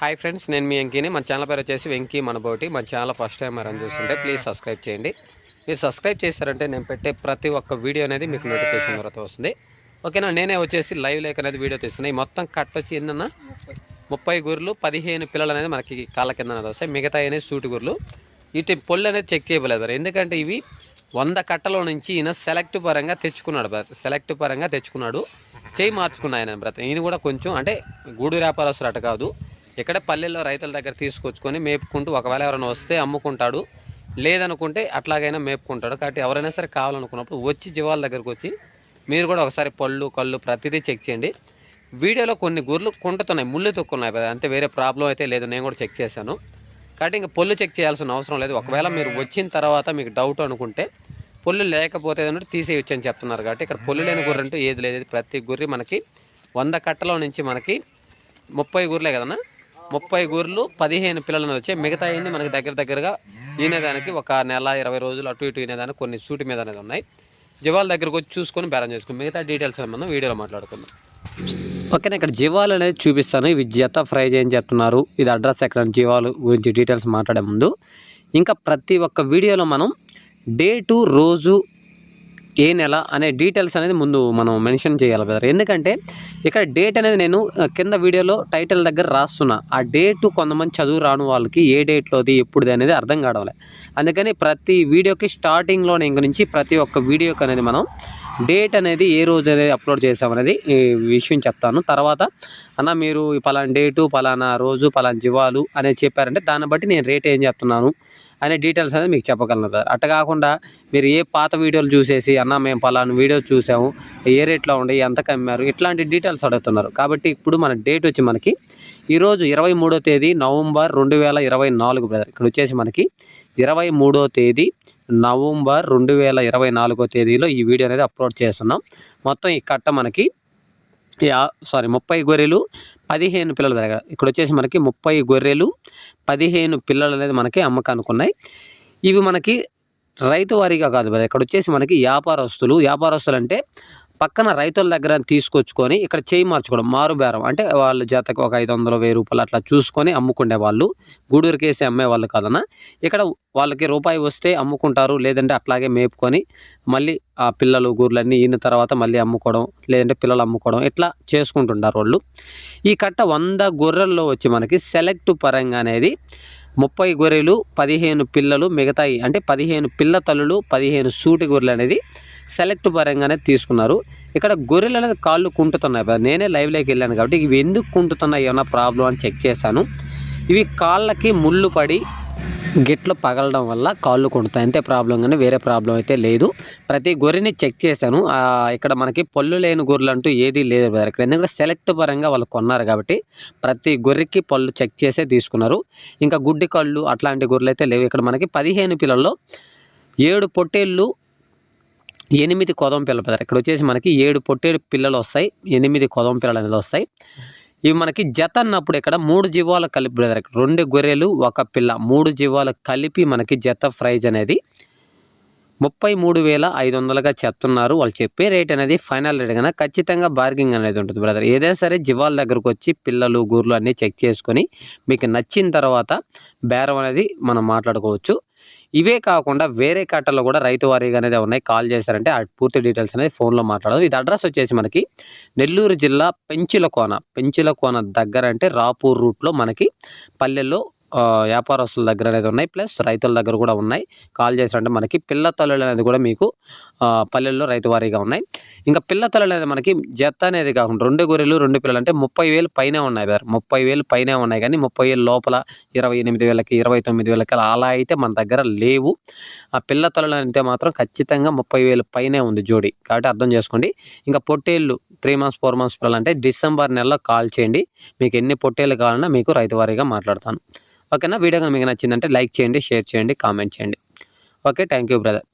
Hi friends నేను మీ వెంకీని. మన channel పేరు వచ్చేసి వెంకీ మనబోటి. మన ఛానల్ ఫస్ట్ టైం రన్ చూస్తుంటే ప్లీజ్ సబ్స్క్రైబ్ చేయండి. మీరు సబ్స్క్రైబ్ చేశారంటే నేను పెట్టే ప్రతి ఒక్క వీడియో అనేది మీకు నోటిఫికేషన్ తర్వాత వస్తుంది. ఓకేనా? నేనే వచ్చేసి లైవ్ లేక్ అనేది వీడియో తీస్తున్నాయి మొత్తం కట్ వచ్చి ఎన్నన్నా? ముప్పై గుర్లు పదిహేను పిల్లలు అనేది మనకి కాళ్ళ కింద అనేది వస్తాయి. మిగతా అనేది సూటి గుర్లు. వీటి పొల్లు అనేది చెక్ చేయలేదు బ్రదర్. ఎందుకంటే ఇవి వంద కట్టలో నుంచి ఈయన సెలెక్ట్ పరంగా తెచ్చుకున్నాడు బ్రదర్. సెలెక్ట్ పరంగా తెచ్చుకున్నాడు. చేయి మార్చుకున్నాయన ఆయన ఈయన కూడా కొంచెం అంటే గూడు వ్యాపారస్తులు అట కాదు. ఇక్కడ పల్లెల్లో రైతుల దగ్గర తీసుకొచ్చుకొని మేపుకుంటూ ఒకవేళ ఎవరైనా వస్తే అమ్ముకుంటాడు. లేదనుకుంటే అట్లాగైనా మేపుకుంటాడు. కాబట్టి ఎవరైనా సరే కావాలనుకున్నప్పుడు వచ్చి జీవాల దగ్గరకు వచ్చి మీరు కూడా ఒకసారి పళ్ళు కళ్ళు ప్రతిదీ చెక్ చేయండి. వీడియోలో కొన్ని గుర్లు కుంటుతున్నాయి. ముళ్ళు తొక్కున్నాయి కదా అంతే వేరే ప్రాబ్లం అయితే లేదు. నేను కూడా చెక్ చేశాను. కాబట్టి ఇంకా పొల్లు చెక్ చేయాల్సిన అవసరం లేదు. ఒకవేళ మీరు వచ్చిన తర్వాత మీకు డౌట్ అనుకుంటే పొల్లు లేకపోతే ఏదంటే తీసేయచ్చు అని చెప్తున్నారు. కాబట్టి ఇక్కడ పొల్లు లేని గుర్రె అంటూ ఏది లేదు. ప్రతి గుర్రి మనకి వంద కట్టలో నుంచి మనకి ముప్పై గుర్లే కదన్నా? ముప్పై గూర్లు పదిహేను పిల్లలను వచ్చాయి మిగతా అయింది మనకి దగ్గర దగ్గరగా ఈనేదానికి ఒక నెల ఇరవై రోజులు అటు ఇటు ఈనేదానికి కొన్ని సూటి మీద అనేది ఉన్నాయి. జీవాల దగ్గరకు వచ్చి చూసుకొని బేరం చేసుకుని మిగతా డీటెయిల్స్ మనం వీడియోలో మాట్లాడుకుందాం. ఓకేనా ఇక్కడ జీవాలు అనేది చూపిస్తాను. ఇవి జత ఫ్రై చేయని చెప్తున్నారు ఇది అడ్రస్ ఎక్కడ? జీవాలు గురించి డీటెయిల్స్ మాట్లాడే ముందు. ఇంకా ప్రతి ఒక్క వీడియోలో మనం డే టు రోజు ఏ నెల అనే డీటెయిల్స్ అనేది ముందు మనం మెన్షన్ చేయాలి బ్రదర్ ఎందుకంటే ఇక్కడ డేట్ అనేది నేను కింద వీడియోలో టైటిల్ దగ్గర రాస్తున్నా. ఆ డేటు కొంతమంది చదువు రాను వాళ్ళకి ఏ డేట్లోది ఎప్పుడుది అనేది అర్థం కావడం అందుకని ప్రతి వీడియోకి స్టార్టింగ్లో ఇంక నుంచి ప్రతి ఒక్క వీడియోకి అనేది మనం డేట్ అనేది ఏ రోజు అనేది అప్లోడ్ చేసామనేది ఈ విషయం చెప్తాను. తర్వాత అన్న మీరు ఫలానా పలానా డేటు పలానా రోజు పలానా జీవాలు అనేది చెప్పారంటే దాన్ని బట్టి నేను రేట్ ఏం చెప్తున్నాను? అనే డీటెయిల్స్ అనేది మీకు చెప్పగలను సార్. అట్ట కాకుండా మీరు ఏ పాత వీడియోలు చూసేసి అన్న మేము పలానా వీడియో చూసాము ఏ రేట్లో ఉండి ఎంత కమ్మారు ఇట్లాంటి డీటెయిల్స్ అడుగుతున్నారు. కాబట్టి ఇప్పుడు మన డేట్ వచ్చి మనకి ఈరోజు ఇరవై మూడో తేదీ నవంబర్ రెండు వేల ఇరవై నాలుగు బ్రదర్. ఇక్కడ వచ్చేసి మనకి ఇరవై మూడో తేదీ నవంబర్ రెండు వేల ఇరవై నాలుగో తేదీలో ఈ వీడియో అనేది అప్లోడ్ చేస్తున్నాం. మొత్తం ఈ కట్ట మనకి సారీ ముప్పై గొర్రెలు పదిహేను పిల్లల దగ్గర ఇక్కడ వచ్చేసి మనకి ముప్పై గొర్రెలు పదిహేను పిల్లలు అనేది మనకి అమ్మకానికి ఉన్నాయి ఇవి మనకి రైతు వారీగా కాదు బ్రదర్ ఇక్కడ వచ్చేసి మనకి వ్యాపారస్తులు వ్యాపారస్తులు అంటే పక్కన రైతుల దగ్గర తీసుకొచ్చుకొని ఇక్కడ చేయి మార్చుకోవడం మారుబేరం అంటే వాళ్ళ జతకు ఒక ఐదు వందలు వెయ్యి రూపాయలు అట్లా చూసుకొని అమ్ముకునే వాళ్ళు. గూడూరుకేసి అమ్మేవాళ్ళు కదనా ఇక్కడ వాళ్ళకి రూపాయి వస్తే అమ్ముకుంటారు లేదంటే అట్లాగే మేపుకొని మళ్ళీ ఆ పిల్లలు గూర్లన్నీ ఈన తర్వాత మళ్ళీ అమ్ముకోవడం లేదంటే పిల్లలు అమ్ముకోవడం ఇట్లా చేసుకుంటుంటారు వాళ్ళు. ఈ కట్ట వంద గొర్రెల్లో వచ్చి మనకి సెలెక్ట్ పరంగా అనేది ముప్పై గొర్రెలు పదిహేను పిల్లలు మిగతాయి. అంటే పదిహేను పిల్ల తల్లులు పదిహేను సూటి గొర్రెలు అనేది సెలెక్ట్ పరంగానే తీసుకున్నారు. ఇక్కడ గొర్రెలు అనేది కాళ్ళు కుంటుతున్నాయి నేనే లైవ్లోకి వెళ్ళాను కాబట్టి ఇవి ఎందుకు కుంటున్నాయి ఏమైనా ప్రాబ్లం అని చెక్ చేశాను. ఇవి కాళ్ళకి ముళ్ళు పడి గిట్లు పగలడం వల్ల కాళ్ళు కొడుతాయి అంతే ప్రాబ్లం కానీ వేరే ప్రాబ్లం అయితే లేదు. ప్రతి గొర్రెని చెక్ చేశాను. ఇక్కడ మనకి పళ్ళు లేని గొర్రెలు అంటూ ఏదీ లేదు బ్రదర్. ఇక్కడ ఎందుకంటే సెలెక్ట్ పరంగా వాళ్ళు కొన్నారు కాబట్టి ప్రతి గొర్రెకి పళ్ళు చెక్ చేసే తీసుకున్నారు. ఇంకా గుడ్డి కళ్ళు అట్లాంటి గొర్రెలు అయితే లేవు. ఇక్కడ మనకి పదిహేను పిల్లల్లో ఏడు పొట్టేళ్ళు ఎనిమిది కొదం పిల్లలు బ్రదర్ ఇక్కడ వచ్చేసి మనకి ఏడు పొట్టేడు పిల్లలు వస్తాయి. ఎనిమిది కొదం పిల్లలు అనేది వస్తాయి. ఇవి మనకి జత అన్నప్పుడు ఇక్కడ మూడు జీవాలు కలిపి బ్రదర్ ఇక్కడ రెండు గొర్రెలు ఒక పిల్ల. మూడు జీవాలు కలిపి మనకి జత ప్రైజ్ అనేది ముప్పై మూడు వేల ఐదు వందలుగా చెప్తున్నారు. వాళ్ళు చెప్పే రేట్ అనేది ఫైనల్ రేట్ కన్నా ఖచ్చితంగా బార్గింగ్ అనేది ఉంటుంది బ్రదర్. ఏదైనా సరే జీవాల దగ్గరకు వచ్చి పిల్లలు గూర్లు అన్నీ చెక్ చేసుకొని మీకు నచ్చిన తర్వాత బేరం అనేది మనం మాట్లాడుకోవచ్చు. ఇవే కాకుండా వేరే కట్టలో కూడా రైతు వారీగా అనేది ఉన్నాయి. కాల్ చేశారంటే ఆ పూర్తి డీటెయిల్స్ అనేది ఫోన్లో మాట్లాడదు. ఇది అడ్రస్ వచ్చేసి మనకి నెల్లూరు జిల్లా పెంచిలకోన. పెంచిలకోన దగ్గర అంటే రాపూర్ రూట్లో మనకి పల్లెల్లో వ్యాపారస్తుల దగ్గర అనేది ఉన్నాయి. ప్లస్ రైతుల దగ్గర కూడా ఉన్నాయి. కాల్ చేశారంటే మనకి పిల్ల తల్లులు అనేది కూడా మీకు పల్లెల్లో రైతు వారీగా ఉన్నాయి. ఇంకా పిల్ల తల్లులు అనేది మనకి జత అనేది కాకుండా రెండు గొర్రెలు రెండు పిల్లలు అంటే ముప్పై వేలు పైనే ఉన్నాయి సార్. ముప్పై వేలు పైనే ఉన్నాయి కానీ ముప్పై వేలు లోపల ఇరవై ఎనిమిది వేలకి ఇరవై తొమ్మిది వేలకి అలా అయితే మన దగ్గర లేవు. ఆ పిల్ల తల్లులు అంటే మాత్రం ఖచ్చితంగా ముప్పై వేలు పైనే ఉంది జోడి. కాబట్టి అర్థం చేసుకోండి. ఇంకా పొట్టేళ్ళు త్రీ మంత్స్ ఫోర్ మంత్స్ పిల్లలు అంటే డిసెంబర్ నెలలో కాల్ చేయండి. మీకు ఎన్ని పొట్టేళ్ళు కావాలన్నా మీకు రైతు వారీగా మాట్లాడతాను. ఓకేనా? వీడియో కనుక మీకు నచ్చిందంటే లైక్ చేయండి షేర్ చేయండి కామెంట్ చేయండి. Okay thank you brother.